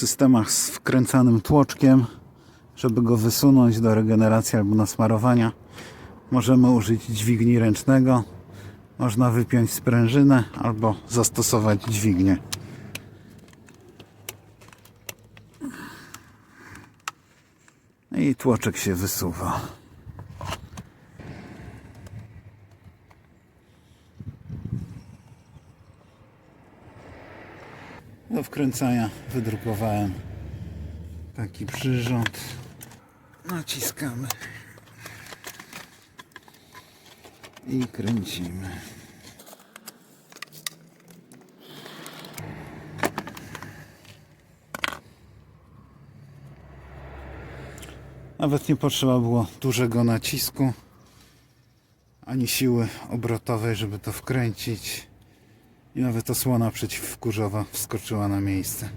systemach z wkręcanym tłoczkiem, żeby go wysunąć do regeneracji albo nasmarowania, możemy użyć dźwigni ręcznego. Można wypiąć sprężynę albo zastosować dźwignię. I tłoczek się wysuwa. Do wkręcania wydrukowałem taki przyrząd. Naciskamy i kręcimy. Nawet nie potrzeba było dużego nacisku ani siły obrotowej, żeby to wkręcić. I nawet osłona przeciwkurzowa wskoczyła na miejsce.